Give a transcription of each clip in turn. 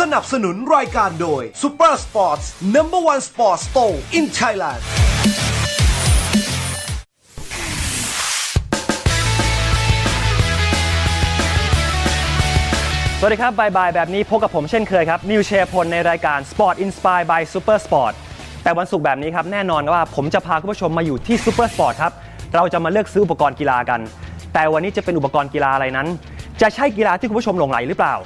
สนับสนุนรายการโดย Super Sports Number One Sports Store in Thailand สวัสดีครับบายบายแบบนี้พบกับผมเช่นเคยครับ นิวเชียร์พลในรายการ Sport Inspire by Super Sport แต่วันศุกร์แบบนี้ครับ แน่นอนว่าผมจะพาคุณผู้ชมมาอยู่ที่ Super Sport ครับ เราจะมาเลือกซื้ออุปกรณ์กีฬากัน แต่วันนี้จะเป็นอุปกรณ์กีฬาอะไรนั้น จะใช่กีฬาที่คุณผู้ชมหลงไหลหรือเปล่า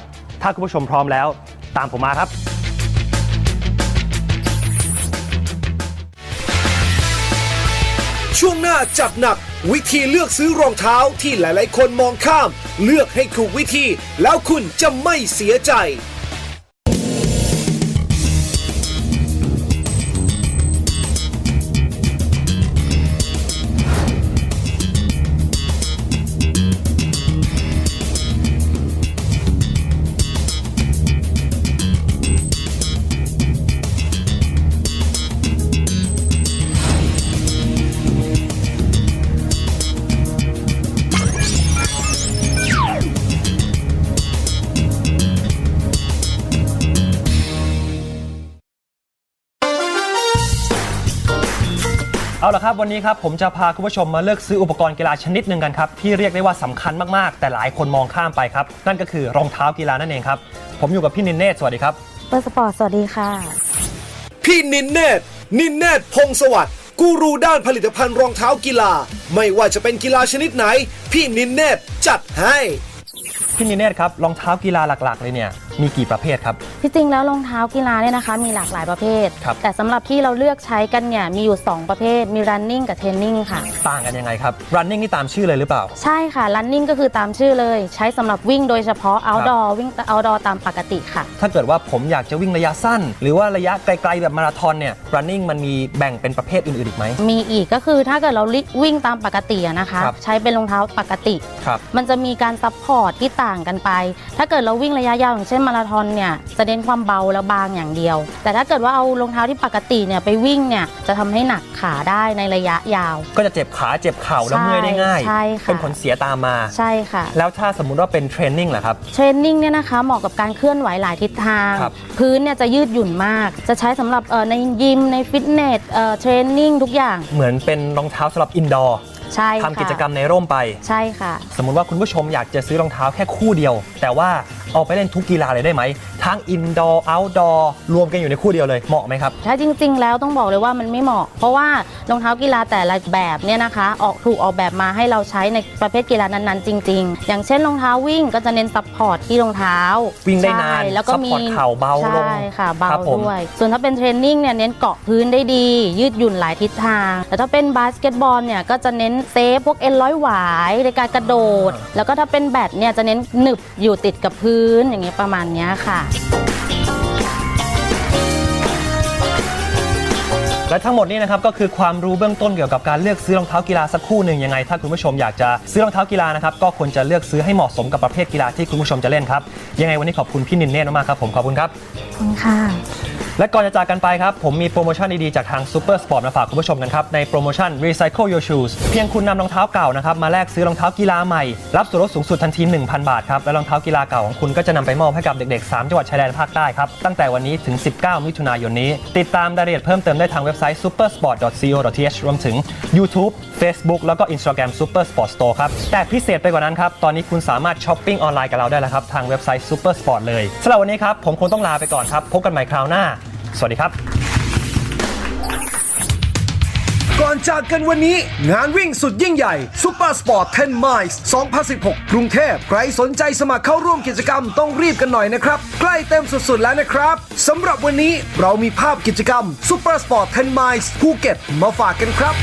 ถ้าคุณผู้ชมพร้อมแล้ว ตามผมมาครับช่วงหน้าจัดหนัก วิธีเลือกซื้อรองเท้าที่หลาย ๆ คนมองข้าม เลือกให้ถูกวิธี แล้วคุณจะไม่เสียใจ เอาละครับวันนี้ครับผมจะพาคุณผู้ชมมาเลือกซื้ออุปกรณ์กีฬาชนิดหนึ่งกันครับที่เรียกได้ว่าสำคัญมากๆ แต่หลายคนมองข้ามไปครับ นั่นก็คือรองเท้ากีฬานั่นเองครับ ผมอยู่กับพี่นินเนตสวัสดีครับเปอร์สปอร์ตสวัสดีค่ะ พี่นินเนตนินเนตพงศวัสดิ์กูรูด้านผลิตภัณฑ์รองเท้ากีฬา ไม่ว่าจะเป็นกีฬาชนิดไหน พี่นินเนตจัดให้พี่นินเนตครับรองเท้ากีฬาหลักๆเลยเนี่ย มีกี่ประเภทครับ ที่จริงแล้วรองเท้ากีฬาเนี่ยนะคะ มีหลากหลายประเภท ครับ แต่สำหรับที่เราเลือกใช้กันเนี่ยมีอยู่ 2 ประเภท มี running กับ training ค่ะ ต่างกันยังไงครับ running นี่ตามชื่อเลยหรือเปล่า ใช่ค่ะ running ก็คือตามชื่อเลย ใช้สำหรับวิ่งโดยเฉพาะ outdoor วิ่ง outdoor ตามปกติค่ะ ถ้าเกิดว่าผมอยากจะวิ่งระยะสั้น หรือว่าระยะไกลๆแบบมาราธอนเนี่ย running มันมีแบ่งเป็นประเภทอื่นๆอีกไหม มีอีกก็คือถ้าเกิดเราวิ่งตามปกติอะนะคะ ครับ ใช้เป็นรองเท้าปกติ ครับ มันจะมีการซัพพอร์ตที่ต่างกันไป ถ้าเกิดเราวิ่งระยะยาวอย่างเช่นมาราธอนเนี่ยจะเน้นความเบาและบางอย่างเดียว แต่ถ้าเกิดว่าเอารองเท้าที่ปกติเนี่ยไปวิ่งเนี่ยจะทำให้หนักขาได้ในระยะยาว ก็จะเจ็บขาเจ็บเข่าแล้วเมื่อยได้ง่ายใช่ค่ะเป็นผลเสียตามมาใช่ค่ะ แล้วถ้าสมมุติว่าเป็นเทรนนิ่งล่ะครับเทรนนิ่งเนี่ยนะคะเหมาะกับการเคลื่อนไหวหลายทิศทางครับพื้นเนี่ยจะยืดหยุ่นมาก จะใช้สำหรับเอ่อในยิมในฟิตเนสเอ่อเทรนนิ่งทุกอย่างเหมือนเป็นรองเท้าสำหรับอินดอร์ ใช่ค่ะทำกิจกรรมในร่มไป ใช่ค่ะ สมมุติว่าคุณผู้ชมอยากจะซื้อรองเท้าแค่คู่เดียว แต่ว่าเอาไปเล่นทุกกีฬาเลยได้ไหม ทั้งอินดอร์เอาท์ดอร์รวมกันอยู่ในคู่เดียวเลยเหมาะไหมครับ ถ้าจริง ๆ แล้วต้องบอกเลยว่ามันไม่เหมาะ เพราะว่ารองเท้ากีฬาแต่ละแบบเนี่ยนะคะ ออกถูกออกแบบมาให้เราใช้ในประเภทกีฬานั้นๆ จริง ๆ อย่างเช่นรองเท้าวิ่งก็จะเน้นซัพพอร์ตที่รองเท้าวิ่งได้นานใช่แล้วก็มีซัพพอร์ตเข่าเบาลงใช่ค่ะเบาครับผมด้วยส่วนถ้าเป็นเทรนนิ่งเนี่ยเน้นเกาะพื้นได้ดี ยืดหยุ่นหลายทิศทางแต่ถ้าเป็นบาสเกตบอลเนี่ยก็จะเน้นเซฟพวกเอ็นร้อยหวายในการกระโดด แล้วก็ถ้าเป็นแบดเนี่ยจะเน้นหนึบอยู่ติดกับพื้นอย่างเงี้ยประมาณเนี้ยค่ะ และทั้งหมดนี้นะครับก็คือความรู้เบื้องต้นเกี่ยวกับการเลือกซื้อรองเท้ากีฬาสักคู่หนึ่งยังไง ถ้าคุณผู้ชมอยากจะซื้อรองเท้ากีฬานะครับก็ควรจะเลือกซื้อให้เหมาะสมกับประเภทกีฬาที่คุณผู้ชมจะเล่นครับยังไงวันนี้ขอบคุณพี่นินเน่มากๆครับผมขอบคุณครับ ขอบคุณค่ะ และก่อนจะจากกันไปครับ ผมมีโปรโมชั่นดีๆ จากทาง Super Sport มาฝากคุณผู้ชมกันครับ ในโปรโมชั่น Recycle Your Shoes เพียงคุณนำรองเท้าเก่านะครับ มาแลกซื้อรองเท้ากีฬาใหม่ รับส่วนลดสูงสุดทันที 1,000 บาทครับ และรองเท้ากีฬาเก่าของคุณก็จะนำไปมอบให้กับเด็ก ๆ 3 จังหวัดชายแดนภาคใต้ครับ ตั้งแต่วันนี้ถึง 19 มิถุนายนนี้ ติดตามรายละเอียดเพิ่มเติมได้ทางเว็บไซต์ supersport.co.th รวมถึง YouTube Facebook แล้วก็ Instagram Super Sport Store ครับแต่พิเศษไปกว่านั้นครับตอนนี้คุณสามารถช้อปปิ้งออนไลน์กับเราได้แล้วครับทางเว็บไซต์ Super Sport เลยสำหรับวันนี้ครับผมคงต้องลาไปก่อนครับพบกันใหม่คราวหน้า สวัสดีครับ ก่อนจากกันวันนี้งานวิ่งสุดยิ่งใหญ่ Super Sport 10 Miles 2016 กรุงเทพ ใครสนใจสมัครเข้าร่วมกิจกรรมต้องรีบกันหน่อยนะครับ ใกล้เต็มสุดๆแล้วนะครับสำหรับวันนี้เรามีภาพกิจกรรม Super Sport 10 Miles ภูเก็ตมาฝากกันครับ